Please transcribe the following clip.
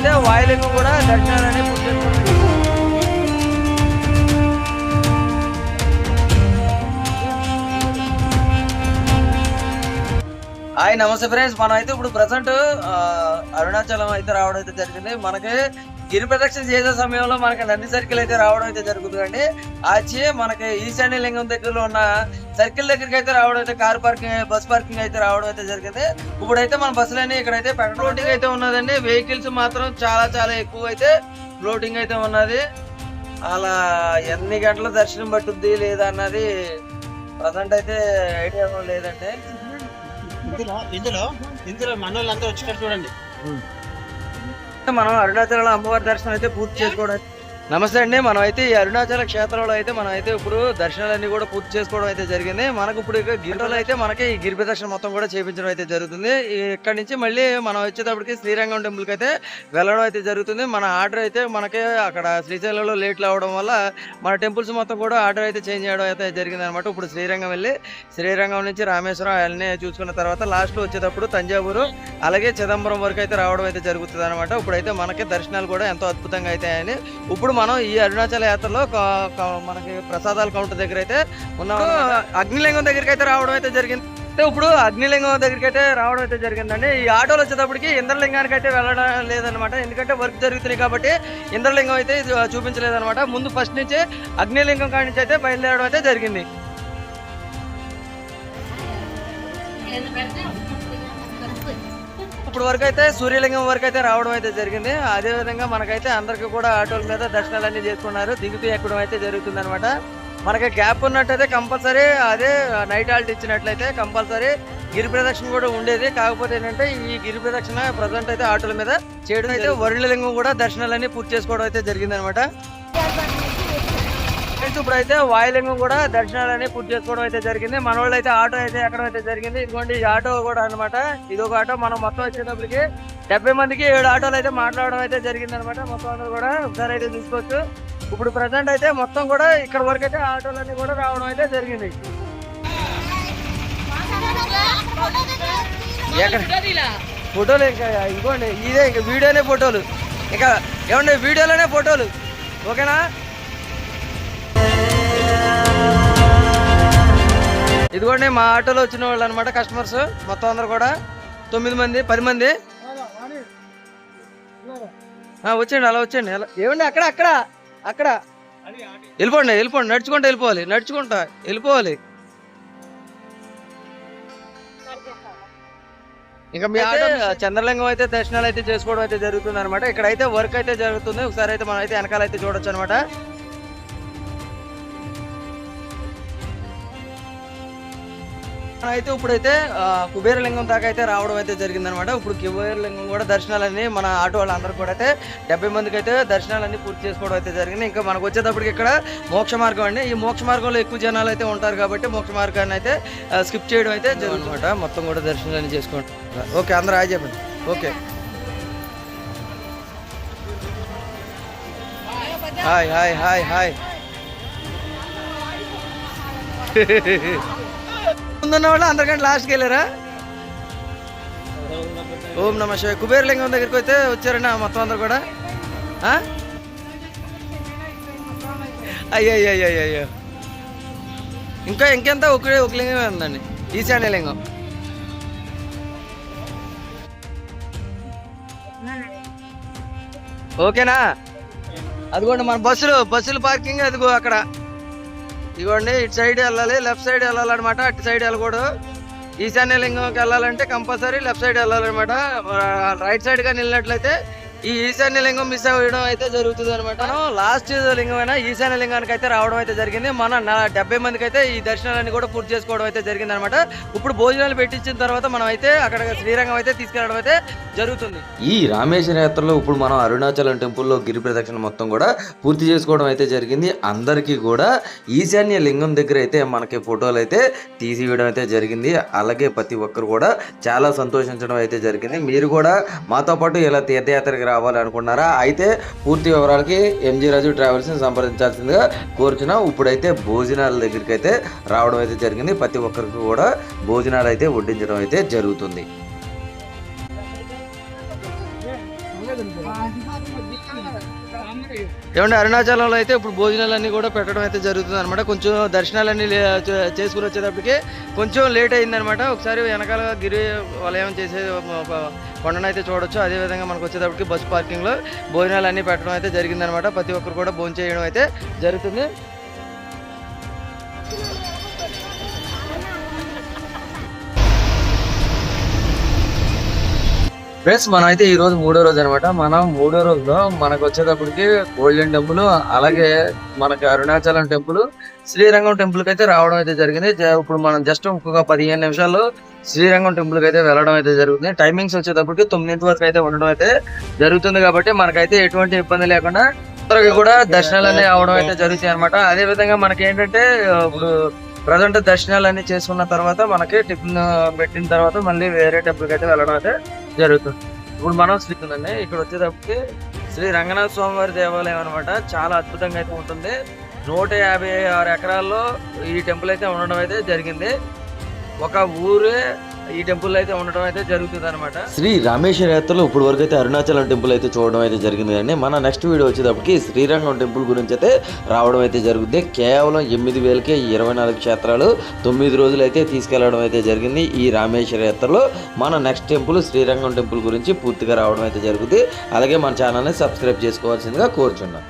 ఇప్పుడైతే వాయులకు కూడా దర్శనాలని ఆయన హాయ్ నమస్తే ఫ్రెండ్స్. మనం అయితే ఇప్పుడు ప్రజెంట్ అరుణాచలం అయితే రావడం అయితే జరిగింది. మనకి గిరి ప్రదక్షిణ చేసే సమయంలో మనకి నంది సర్కిల్ అయితే రావడం అయితే జరుగుతుందండి. ఆచి మనకి ఈశాన్య లింగం దగ్గరలో ఉన్న సర్కిల్ దగ్గరికి అయితే రావడం అయితే కార్ పార్కింగ్ బస్ పార్కింగ్ అయితే రావడం అయితే జరిగింది. ఇప్పుడైతే మన బస్సులన్నీ ఇక్కడైతే ఫ్లోటింగ్ అయితే ఉన్నదండి. వెహికల్స్ మాత్రం చాలా చాలా ఎక్కువ అయితే ఫ్లోటింగ్ అయితే ఉన్నది. అలా ఎన్ని గంటల దర్శనం పట్టుద్ది లేదా అన్నది ప్రజెంట్ అయితే ఐడియా లేదండి. ఇందులో ఇందులో ఇందులో మన వాళ్ళందరూ వచ్చేటట్టు చూడండి. మనం అరుణాచలంలో అమ్మవారి దర్శనం అయితే పూర్తి చేసుకోవడం నమస్తే అండి మనం అయితే ఈ అరుణాచల క్షేత్రంలో అయితే మనం అయితే ఇప్పుడు దర్శనాలన్నీ కూడా పూర్తి చేసుకోవడం అయితే జరిగింది. మనకు ఇప్పుడు ఇక గిరిలో అయితే మనకి ఈ గిరి ప్రదర్శన మొత్తం కూడా చేపించడం అయితే జరుగుతుంది. ఇక్కడ నుంచి మళ్ళీ మనం వచ్చేటప్పటికి శ్రీరంగం టెంపుల్కి అయితే వెళ్ళడం అయితే జరుగుతుంది. మన ఆర్డర్ అయితే మనకి అక్కడ శ్రీశైలంలో లేట్లు అవడం వల్ల మన టెంపుల్స్ మొత్తం కూడా ఆర్డర్ అయితే చేంజ్ చేయడం అయితే జరిగింది అనమాట ఇప్పుడు శ్రీరంగం వెళ్ళి శ్రీరంగం నుంచి రామేశ్వరం అవన్నీ చూసుకున్న తర్వాత లాస్ట్లో వచ్చేటప్పుడు తంజావూరు అలాగే చిదంబరం వరకు అయితే రావడం అయితే జరుగుతుంది అనమాట ఇప్పుడైతే మనకి దర్శనాలు కూడా ఎంతో అద్భుతంగా అయితే అని ఇప్పుడు మనం ఈ అరుణాచల యాత్రలో మనకి ప్రసాదాల కౌంటర్ దగ్గర అయితే ఉన్నాం అగ్నిలింగం దగ్గరికి అయితే రావడం అయితే జరిగింది. అయితే ఇప్పుడు అగ్నిలింగం దగ్గరికి అయితే రావడం అయితే జరిగిందండి. ఈ ఆటోలు వచ్చేటప్పటికి ఇంద్రలింగానికి అయితే వెళ్ళడం లేదనమాట ఎందుకంటే వర్క్ జరుగుతున్నాయి కాబట్టి ఇంద్రలింగం అయితే ఇది చూపించలేదన్నమాట. ముందు ఫస్ట్ నుంచి అగ్నిలింగం కాడి నుంచి అయితే బయలుదేరడం అయితే జరిగింది. ఇప్పుడు వరకు అయితే సూర్యలింగం వరకు అయితే రావడం అయితే జరిగింది. అదే విధంగా మనకైతే అందరికీ కూడా ఆటోల మీద దర్శనాలన్నీ చేసుకున్నారు. దిగుతూ ఎక్కడం అయితే జరుగుతుంది అనమాట మనకి గ్యాప్ ఉన్నట్టయితే కంపల్సరీ అదే నైట్ హాల్ట్ ఇచ్చినట్లయితే కంపల్సరీ గిరి ప్రదక్షిణ కూడా ఉండేది. కాకపోతే ఏంటంటే ఈ గిరి ప్రదక్షిణ ప్రజెంట్ అయితే ఆటోల మీద చేయడం అయితే వరుణలింగం కూడా దర్శనాలన్నీ పూర్తి చేసుకోవడం అయితే జరిగింది అనమాట ఫ్రెండ్స్ ఇప్పుడైతే వాయులింగం కూడా దర్శనాలని పూర్తి చేసుకోవడం అయితే జరిగింది. మన వాళ్ళు అయితే ఆటో అయితే ఎక్కడం అయితే జరిగింది. ఇదిగోండి ఈ ఆటో కూడా అన్నమాట. ఇది ఒక ఆటో. మనం మొత్తం వచ్చేటప్పటికి డెబ్బై మందికి ఏడు ఆటోలు అయితే మాట్లాడడం అయితే జరిగింది అనమాట మొత్తం అందరూ కూడా ఒకసారి అయితే తీసుకోవచ్చు ఇప్పుడు ప్రజెంట్ అయితే మొత్తం కూడా ఇక్కడ వరకు అయితే ఆటోలన్నీ కూడా రావడం అయితే జరిగింది. ఎక్కడ? ఫోటోలు ఇంకా ఇదిగోండి ఇదే ఇంకా వీడియోనే ఫోటోలు. ఇంకా ఏమండి వీడియోలోనే ఫోటోలు. ఓకేనా? ఇదిగోండి మా ఆటోలో వచ్చిన వాళ్ళు అనమాట కస్టమర్స్ మొత్తం అందరు కూడా. తొమ్మిది మంది పది మంది. ఆ, వచ్చేయండి అలా వచ్చేయండి అలా. ఏమండి అక్కడ అక్కడ అక్కడ. వెళ్ళిపోండి వెళ్ళిపోండి నడుచుకుంటూ వెళ్ళిపోవాలి నడుచుకుంటా వెళ్ళిపోవాలి. ఇంకా మీ ఆటో చంద్రలింగం అయితే దర్శనాలు అయితే చేసుకోవడం అయితే జరుగుతుంది అనమాట ఇక్కడ అయితే వర్క్ అయితే జరుగుతుంది. ఒకసారి అయితే మనం అయితే వెనకాల అయితే చూడొచ్చు అనమాట అయితే ఇప్పుడైతే కుబేరలింగం దాకా అయితే రావడం అయితే జరిగిందనమాట. ఇప్పుడు కుబేరలింగం కూడా దర్శనాలన్నీ మన ఆటో వాళ్ళందరూ కూడా అయితే డెబ్బై మందికి అయితే దర్శనాలన్నీ పూర్తి చేసుకోవడం అయితే జరిగింది. ఇంకా మనకు వచ్చేటప్పటికి ఇక్కడ మోక్ష మార్గం అండి. ఈ మోక్ష మార్గంలో ఎక్కువ జనాలు అయితే ఉంటారు కాబట్టి మోక్ష మార్గాన్ని అయితే స్కిప్ చేయడం అయితే జరుగుతుందన్నమాట. మొత్తం కూడా దర్శనాలన్నీ చేసుకుంటారు ఓకే అందరూ హాయ్ చెప్పండి. Okay. Hi hi hi hi. ముందున్న వాళ్ళు అందరికంటే లాస్ట్కి వెళ్ళారా? ఓం నమ శివ కుబేరలింగం దగ్గరికి అయితే వచ్చారండి మొత్తం అందరు కూడా. అయ్యో అయ్యో అయ్యో అయ్యో, ఇంకా ఇంకెంత ఒకే ఒక లింగమే ఉందండి. ఈశాన్య లింగం. ఓకేనా? అదిగోండి మన బస్సులు బస్సులు పార్కింగ్ అదిగో అక్కడ. ఇదిగోండి ఇటు సైడ్ వెళ్ళాలి లెఫ్ట్ సైడ్ వెళ్ళాలన్నమాట. అటు సైడ్ వెళ్ళకూడదు. ఈశాన్య లింగంకి వెళ్ళాలంటే కంపల్సరీ లెఫ్ట్ సైడ్ వెళ్ళాలన్నమాట. రైట్ సైడ్గా వెళ్ళినట్లయితే ఈ ఈశాన్య లింగం మిస్ అవ్వడం అయితే జరుగుతుంది అనమాట లాస్ట్ లింగమైన ఈశాన్య లింగానికి అయితే రావడం అయితే జరిగింది. మన నా- డెబ్బై మందికి అయితే ఈ దర్శనాలన్నీ కూడా పూర్తి చేసుకోవడం అయితే జరిగింది అనమాట ఇప్పుడు భోజనాలు పెట్టించిన తర్వాత మనం అయితే అక్కడ శ్రీరంగం అయితే తీసుకెళ్ళడం అయితే జరుగుతుంది. ఈ రామేశ్వర యాత్రలో ఇప్పుడు మనం అరుణాచలం టెంపుల్లో గిరి ప్రదక్షిణ మొత్తం కూడా పూర్తి చేసుకోవడం అయితే జరిగింది. అందరికీ కూడా ఈశాన్య లింగం దగ్గర అయితే మనకి ఫోటోలు అయితే తీసివేయడం అయితే జరిగింది. అలాగే ప్రతి ఒక్కరు కూడా చాలా సంతోషించడం అయితే జరిగింది. మీరు కూడా మాతో పాటు ఇలా తీర్థయాత్రకి రావాలి అనుకున్నారా అయితే పూర్తి వివరాలకి ఎంజీ రాజు ట్రావెల్స్ని సంప్రదించాల్సిందిగా కోరుచున్నాం. ఇప్పుడైతే భోజనాల దగ్గరికి అయితే రావడం అయితే జరిగింది. ప్రతి ఒక్కరికి కూడా భోజనాలు అయితే వడ్డించడం అయితే జరుగుతుంది. ఏమంటే అరుణాచలంలో అయితే ఇప్పుడు భోజనాలన్నీ కూడా పెట్టడం అయితే జరుగుతుంది అనమాట కొంచెం దర్శనాలన్నీ లే- చేసుకుని వచ్చేటప్పటికి కొంచెం లేట్ అయిందనమాట ఒకసారి వెనకాల గిరి వలయం చేసే కొండను అయితే చూడొచ్చు. అదేవిధంగా మనకు వచ్చేటప్పటికి బస్సు పార్కింగ్లో భోజనాలు అన్నీ పెట్టడం అయితే జరిగిందనమాట ప్రతి ఒక్కరు కూడా భోజనం చేయడం అయితే జరుగుతుంది. ఫ్రెండ్స్ మనం అయితే ఈ రోజు మూడో రోజు అనమాట. మనం మూడో రోజులో మనకు వచ్చేటప్పటికి గోల్డెన్ టెంపుల్ అలాగే మనకి అరుణాచలం టెంపుల్ శ్రీరంగం టెంపుల్ అయితే రావడం అయితే జరిగింది. ఇప్పుడు మనం జస్ట్ ఇంకొక పదిహేను నిమిషాల్లో శ్రీరంగం టెంపుల్ అయితే వెళ్ళడం అయితే జరుగుతుంది. టైమింగ్స్ వచ్చేటప్పటికి తొమ్మిదింటి వరకు అయితే ఉండడం అయితే జరుగుతుంది కాబట్టి మనకైతే ఎటువంటి ఇబ్బంది లేకుండా త్వరగా కూడా దర్శనాలన్నీ అవడం అయితే జరుగుతాయి అనమాట. అదే విధంగా మనకి ఏంటంటే ఇప్పుడు ప్రజెంట్ దర్శనాలన్నీ చేసుకున్న తర్వాత మనకి టిఫిన్ పెట్టిన తర్వాత మళ్ళీ వేరే టెంపుల్కి అయితే వెళ్ళడం అయితే జరుగుతుంది. ఇప్పుడు మనం శ్రీకుందండి ఇక్కడ వచ్చేటప్పటికి శ్రీ రంగనాథ స్వామి వారి దేవాలయం అనమాట చాలా అద్భుతంగా అయితే ఉంటుంది. నూట యాభై ఆరు ఎకరాల్లో ఈ టెంపుల్ అయితే ఉండడం అయితే జరిగింది. ఒక ఊరే ఈ టెంపుల్ అయితే ఉండడం అయితే జరుగుతుంది అనమాట శ్రీ రామేశ్వర యాత్రలో ఇప్పుడు వరకు అయితే అరుణాచలం టెంపుల్ అయితే చూడడం అయితే జరిగింది కానీ మన నెక్స్ట్ వీడియో వచ్చేటప్పటికి శ్రీరంగం టెంపుల్ గురించి అయితే రావడం అయితే జరుగుతుంది కేవలం ఎనిమిది వేలకే ఇరవై నాలుగు క్షేత్రాలు తొమ్మిది రోజులు అయితే తీసుకెళ్ళడం అయితే జరిగింది ఈ రామేశ్వర యాత్రలో. మన నెక్స్ట్ టెంపుల్ శ్రీరంగం టెంపుల్ గురించి పూర్తిగా రావడం అయితే జరుగుతుంది అలాగే మన ఛానల్ని సబ్స్క్రైబ్ చేసుకోవాల్సిందిగా కోరుచున్నాం.